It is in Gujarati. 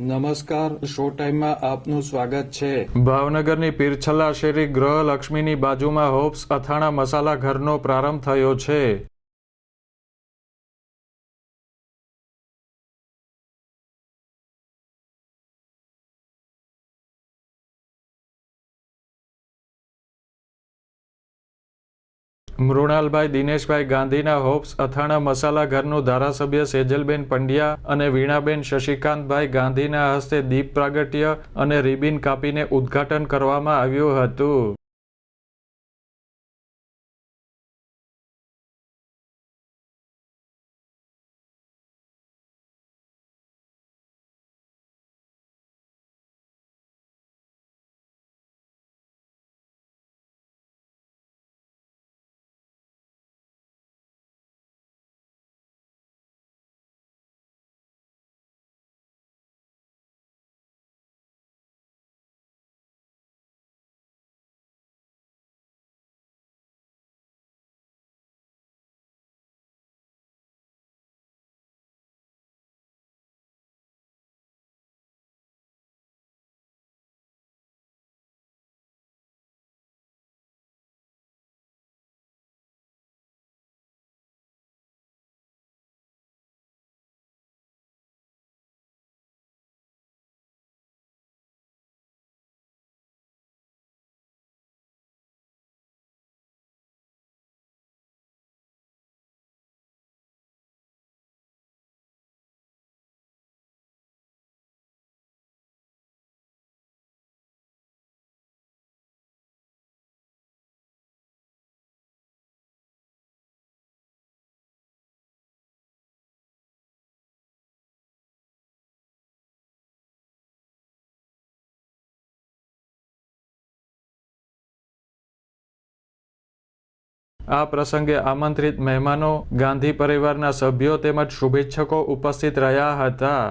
નમસ્કાર, શો ટાઈમમાં આપનું સ્વાગત છે. ભાવનગરની પીરછલ્લા શેરી ગૃહલક્ષ્મીની બાજુમાં હોપ્સ અથાણા મસાલા ઘરનો પ્રારંભ થયો છે. મૃણાલભાઈ દિનેશભાઈ ગાંધીના હોપ્સ, અથાણા મસાલા ઘરનું ધારાસભ્ય સેજલબેન પંડ્યા અને વીણાબેન શશિકાંતભાઈ ગાંધીના હસ્તે દીપ પ્રાગટ્ય અને રિબિન કાપીને ઉદ્ઘાટન કરવામાં આવ્યું હતું. આ પ્રસંગે આમંત્રિત મહેમાનો ગાંધી પરિવારના સભ્યો તેમજ શુભેચ્છકો ઉપસ્થિત રહ્યા હતા.